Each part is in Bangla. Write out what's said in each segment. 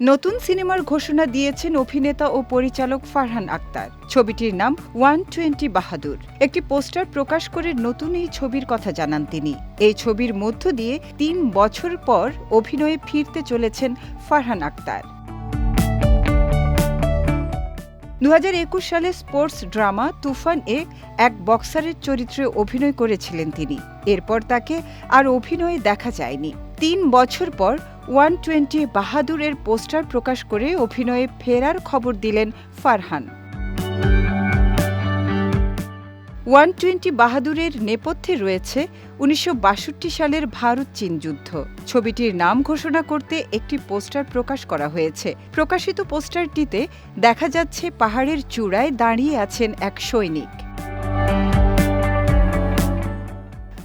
নতুন সিনেমার ঘোষণা দিয়েছেন অভিনেতা ও পরিচালক ফারহান আক্তার। ছবিটির নাম ওয়ান টোয়েন্টি বাহাদুর। একটি পোস্টার প্রকাশ করে নতুন এই ছবির কথা জানান তিনি। এই ছবির মধ্য দিয়ে তিন বছর পর অভিনয়ে ফিরতে চলেছেন ফারহান আক্তার। দু হাজার একুশ সালে স্পোর্টস ড্রামা তুফান এ এক বক্সারের চরিত্রে অভিনয় করেছিলেন তিনি। এরপর তাকে আর অভিনয়ে দেখা যায়নি। তিন বছর পর ওয়ান টোয়েন্টি বাহাদুরের পোস্টার প্রকাশ করে অভিনয়ে ফেরার খবর দিলেন ফারহান। ওয়ান টোয়েন্টি বাহাদুরের নেপথ্যে রয়েছে উনিশশো বাষট্টি সালের ভারত চীন যুদ্ধ। ছবিটির নাম ঘোষণা করতে একটি পোস্টার প্রকাশ করা হয়েছে। প্রকাশিত পোস্টারটিতে দেখা যাচ্ছে পাহাড়ের চূড়ায় দাঁড়িয়ে আছেন এক সৈনিক।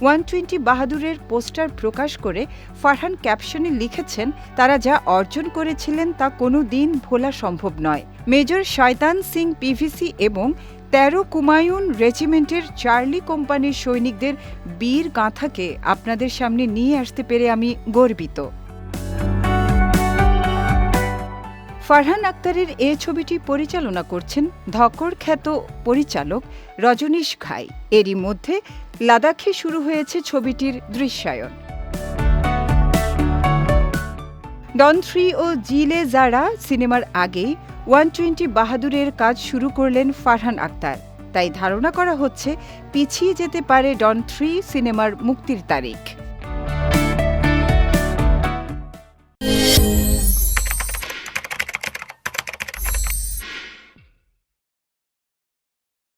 ওয়ান টোয়েন্টি বাহাদুরের পোস্টার প্রকাশ করে ফারহান ক্যাপশনে লিখেছেন, তারা যা অর্জন করেছিলেন তা কোনো দিন ভোলা সম্ভব নয়। মেজর শয়তান সিং পিভিসি এবং তেরো কুমায়ুন রেজিমেন্টের চার্লি কোম্পানির সৈনিকদের বীর গাঁথাকে আপনাদের সামনে নিয়ে আসতে পেরে আমি গর্বিত। ফারহান আক্তারের এ ছবিটি পরিচালনা করছেন ধকর খ্যাত পরিচালক রজনীশ ঘাই। এরই মধ্যে লাদাখে শুরু হয়েছে ছবিটির দৃশ্যায়ন। ডন থ্রি ও জিলে জারা সিনেমার আগেই ওয়ান টোয়েন্টি বাহাদুরের কাজ শুরু করলেন ফারহান আক্তার। তাই ধারণা করা হচ্ছে, পিছিয়ে যেতে পারে ডন থ্রি সিনেমার মুক্তির তারিখ।